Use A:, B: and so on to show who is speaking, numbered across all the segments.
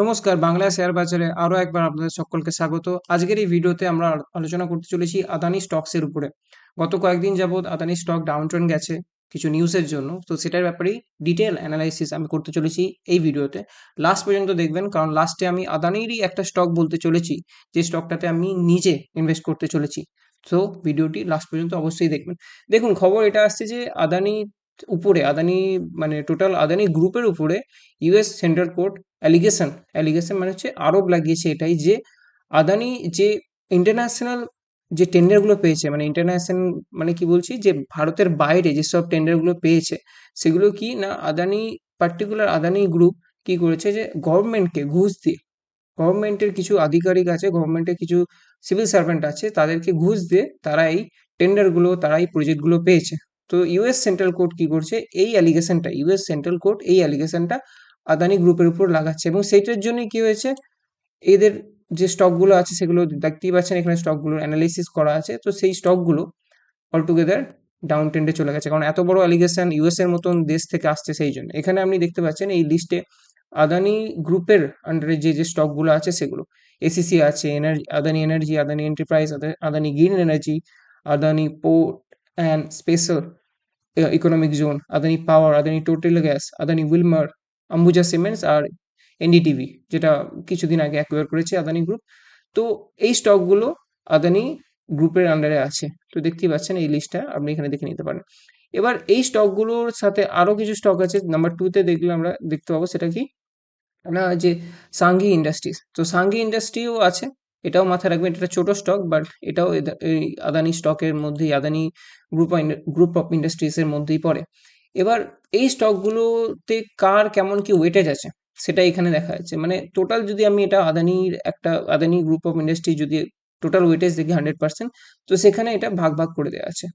A: নমস্কার, বাংলা শেয়ার বাজারে আরও একবার আপনাদের সকলকে স্বাগত। আজকের এই ভিডিওতে আমরা আলোচনা করতে চলেছি আদানি স্টকসের উপরে। গত কয়েকদিন যাবত আদানি স্টক ডাউন ট্রেন্ড গেছে কিছু নিউজের জন্য, তো সেটার ব্যাপারেই ডিটেল অ্যানালাইসিস আমি করতে চলেছি এই ভিডিওতে। লাস্ট পর্যন্ত দেখবেন, কারণ লাস্টে আমি আদানিরই একটা স্টক বলতে চলেছি, যে স্টকটাতে আমি নিজে ইনভেস্ট করতে চলেছি। তো ভিডিওটি লাস্ট পর্যন্ত অবশ্যই দেখবেন। দেখুন, খবর এটা আসছে যে আদানি উপরে, আদানি মানে টোটাল আদানি গ্রুপের উপরে US central court allegation allegation মানে হচ্ছে আরোপ লাগিয়েছে এটাই যে আদানি যে ইন্টারন্যাশনাল যে টেন্ডারগুলো পেয়েছে মানে ইন্টারন্যাশনাল মানে কি বলছি যে ভারতের বাইরে যেসব টেন্ডারগুলো পেয়েছে, সেগুলো কি না আদানি পার্টিকুলার আদানি গ্রুপ কি করেছে যে গভর্নমেন্টকে ঘুষ দিয়ে গভর্নমেন্টের কিছু আধিকারিক আছে গভর্নমেন্টের কিছু সিভিল সার্ভেন্ট আছে, তাদেরকে ঘুষ দিয়ে তারা এই টেন্ডারগুলো তারা এই প্রজেক্টগুলো পেয়েছে। তো ইউএস সেন্ট্রাল কোর্ট কি করছে? এই অ্যালিগেশনটা ইউএস সেন্ট্রাল কোর্ট এই অ্যালিগেশনটা আদানি গ্রুপের উপর লাগাচ্ছে এবং সেইটার জন্যই কি হয়েছে? এদের যে স্টকগুলো আছে সেগুলো দেখতেই পাচ্ছেন, এখানে স্টকগুলোর অ্যানালিসিস করা আছে। তো সেই স্টকগুলো অলটুগেদার ডাউন ট্রেন্ডে চলে গেছে। কারণ এত বড় অ্যালিগেশন ইউএস এর মতন দেশ থেকে আসছে সেই জন্য। এখানে আপনি দেখতে পাচ্ছেন এই লিস্টে আদানি গ্রুপের আন্ডারে যে যে স্টকগুলো আছে সেগুলো। এসিসি আছে energy Adani energy Adani enterprise Adani green energy Adani port and special economic zone Adani power Adani total gas Adani Wilmar Ambuja cements আর এনডিটিভি যেটা কিছুদিন আগে অ্যাকোয়ার করেছে আদানি গ্রুপ তো এই স্টকগুলো আদানি গ্রুপের আন্ডারে আছে। তো দেখতেই পাচ্ছেন এই লিস্টটা আপনি এখানে দেখে নিতে পারেন। এবার এই স্টকগুলোর সাথে আরও কিছু স্টক আছে। নাম্বার টুতে দেখলে আমরা দেখতে পাবো সেটা কি? না, যে সাঙ্গি ইন্ডাস্ট্রিজ তো সাঙ্গি ইন্ডাস্ট্রিও আছে। এটাও মাথায় রাখবেন, এটা ছোট স্টক বাট এটাও এই আদানি স্টকের মধ্যেই, আদানি গ্রুপ গ্রুপ অফ ইন্ডাস্ট্রিজের মধ্যেই পড়ে। এবার এই স্টকগুলোতে কার কেমন কি ওয়েটেজ আছে, সেটা এখানে দেখা যাচ্ছে। মানে টোটাল যদি আমি এটা আদানির একটা, আদানি গ্রুপ অফ ইন্ডাস্ট্রি যদি টোটাল ওয়েটেজ দেখি হান্ড্রেড পার্সেন্ট তো সেখানে এটা ভাগ ভাগ করে দেওয়া আছে।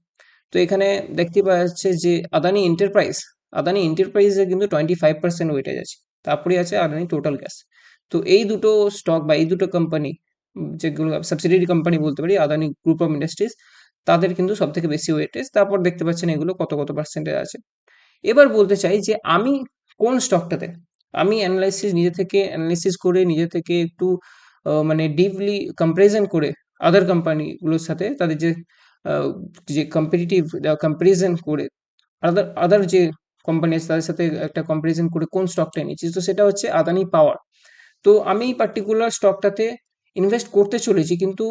A: তো এখানে দেখতে পাওয়া যাচ্ছে যে আদানি এন্টারপ্রাইজ আদানি এন্টারপ্রাইজে কিন্তু টোয়েন্টি ফাইভ পার্সেন্ট ওয়েটেজ আছে। তারপরে আছে আদানি টোটাল গ্যাস তো এই দুটো স্টক বা এই দুটো কোম্পানি যেগুলো সাবসিডিয়ারি কোম্পানি বলতে পারি আদানি গ্রুপ অফ ইন্ডাস্ট্রিজ তাদের কিন্তু সব থেকে বেশি ওয়েটেজ তারপর দেখতে পাচ্ছেন এগুলো কত কত পার্সেন্টেজ আছে। এবার বলতে চাই যে আমি কোন স্টকটাতে আমি অ্যানালাইসিস নিজে থেকে অ্যানালাইসিস করে, নিজে থেকে একটু মানে ডিপলি কম্পারিজন করে আদার কোম্পানিগুলোর সাথে তাদের যে যে কম্পিটিটিভ কম্পারিজন করে আদার আদার যে কোম্পানি আছে তাদের সাথে একটা কম্পারিজন করে কোন স্টকটা নিয়েছি তো সেটা হচ্ছে আদানি পাওয়ার তো আমি পার্টিকুলার স্টকটাতে ইনভেস্ট করতে চলেছি, কিন্তু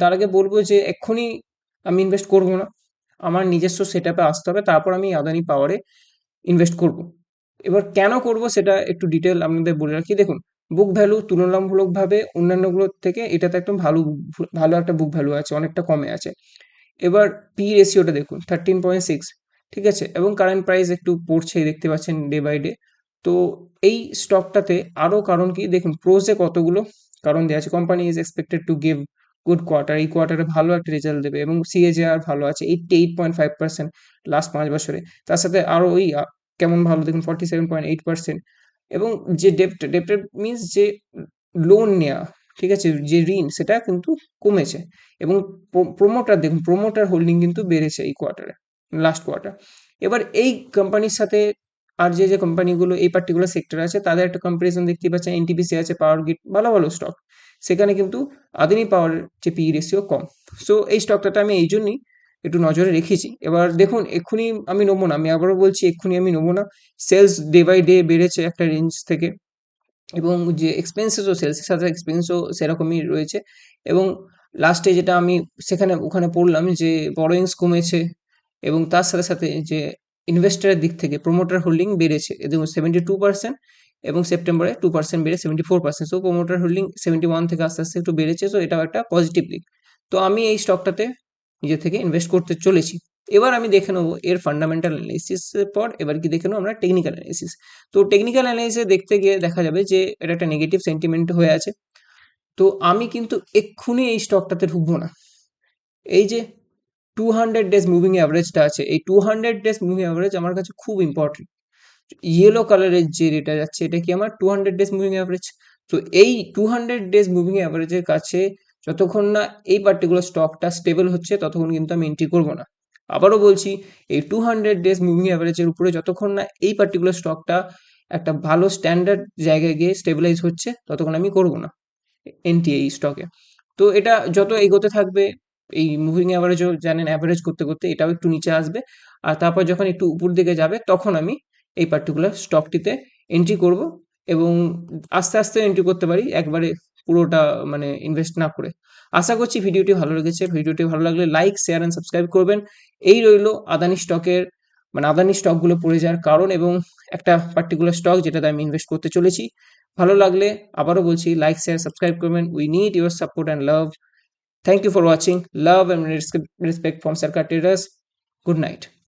A: তার আগে বলব যে এক্ষুনি আমি ইনভেস্ট করব না। আমার নিজস্ব সেট আপে আসতে হবে, তারপর আমি আদানি পাওয়ারে ইনভেস্ট করব। এবার কেন করব সেটা একটু ডিটেল আপনাদের বলে রাখি। দেখুন বুক ভ্যালু তুলনামূলকভাবে অন্যান্যগুলোর থেকে এটাতে একদম ভালো ভালো একটা বুক ভ্যালু আছে, অনেকটা কমে আছে। এবার পি রেশিওটা দেখুন থার্টিন পয়েন্ট সিক্স ঠিক আছে? এবং কারেন্ট প্রাইস একটু পড়ছেই দেখতে পাচ্ছেন ডে বাই ডে তো এই স্টকটাতে আরও কারণ কি? দেখুন প্রোজে কতগুলো কারণ দেওয়া আছে company is expected to give good quarter এই কোয়ার্টারে ভালো একটা রেজাল্ট দেবে এবং সিএজেআর ভালো আছে eighty eight point five percent last পাঁচ বছরে। তার সাথে আরও ওই কেমন ভালো দেখুন forty seven point eight percent এবং যে ডেপ্ট ডেপ্টেড মিনস যে লোন নেওয়া ঠিক আছে, যে ঋণ, সেটা কিন্তু কমেছে এবং প্রোমোটার দেখুন প্রোমোটার হোল্ডিং কিন্তু বেড়েছে এই কোয়ার্টারে লাস্ট কোয়ার্টার এবার এই কোম্পানির সাথে আর যে যে কোম্পানিগুলো এই পার্টিকুলার সেক্টর আছে, তাদের একটা কম্পারিজন দেখতে পাচ্ছেন এনটিপিসি আছে পাওয়ার গ্রিড ভালো ভালো স্টক সেখানে কিন্তু আদানি পাওয়ার যে পি রেশিও কম। সো এই স্টকটাতে আমি এই জন্যই একটু নজরে রেখেছি। এবার দেখুন, এক্ষুনি আমি নেব না। আমি আবারও বলছি, এক্ষুনি আমি নেব না। সেলস ডে বাই ডে বেড়েছে একটা রেঞ্জ থেকে। এবং যে এক্সপেন্সেসও সেলসের সাথে এক্সপেন্সও সেরকমই রয়েছে। এবং লাস্টে যেটা আমি সেখানে, ওখানে পড়লাম যে বরোয়িংস কমেছে। এবং তার সাথে সাথে যে ইনভেস্টরের দিক থেকে প্রোমোটার হোল্ডিং বেড়েছে। দেখুন সেভেন্টি টু পার্সেন্ট এবং সেপ্টেম্বরে টু পার্সেন্ট বেড়ে seventy four percent so promoter holding seventy one থেকে আস্তে আস্তে একটু বেড়েছে। তো এটাও একটা পজিটিভ দিক। তো, আমি এই স্টকটাতে নিজে থেকে ইনভেস্ট করতে চলেছি। এবার আমি দেখে নেব এর ফান্ডামেন্টাল অ্যানালিসিসের পর, এবার কি দেখে নেব আমরা টেকনিক্যাল অ্যানালিসিস তো টেকনিক্যাল অ্যানালিসিস দেখতে গিয়ে দেখা যাবে যে, এটা একটা নেগেটিভ সেন্টিমেন্ট হয়ে আছে। তো, আমি কিন্তু এক্ষুনি এই স্টকটাতে ঢুকবো না। এই যে টু হান্ড্রেড ডেজ মুভিং অ্যাভারেজটা আছে। এই two hundred days moving average আমার কাছে খুব ইম্পর্টেন্ট ইয়েলো কালারের যে রেটা যাচ্ছে, এটা কি আমার two hundred days moving average তো এই টু হান্ড্রেড ডেজ মুভিং অ্যাভারেজের কাছে যতক্ষণ না এই পার্টিকুলার স্টকটা স্টেবল হচ্ছে, ততক্ষণ কিন্তু আমি এন্ট্রি করব না। আবারও বলছি, এই টু হান্ড্রেড ডেজ মুভিং অ্যাভারেজের উপরে যতক্ষণ না এই পার্টিকুলার স্টকটা একটা ভালো স্ট্যান্ডার্ড জায়গায় গিয়ে স্টেবিলাইজ হচ্ছে, ততক্ষণ আমি করব না। এনটি এই স্টকে তো এটা যত এগোতে থাকবে এই মুভিং অ্যাভারেজও জানেন অ্যাভারেজ করতে করতে এটাও একটু নিচে আসবে। আর তারপর যখন একটু উপর দিকে যাবে, তখন আমি এই পার্টিকুলার স্টকটিতে এন্ট্রি করব এবং আস্তে আস্তে এন্ট্রি করতে পারি, একবারে পুরোটা মানে ইনভেস্ট না করে। আশা করছি ভিডিওটি ভালো লেগেছে। ভিডিওটি ভালো লাগলে লাইক শেয়ার অ্যান্ড সাবস্ক্রাইব করবেন। এই রইল আদানি স্টকের মানে আদানি স্টকগুলো পড়ে যাওয়ার কারণ এবং একটা পার্টিকুলার স্টক যেটাতে আমি ইনভেস্ট করতে চলেছি। ভালো লাগলে আবারও বলছি লাইক শেয়ার সাবস্ক্রাইব করবেন। We need your support and love Thank you for watching. Love and respect from Sarkar Traders. Good night.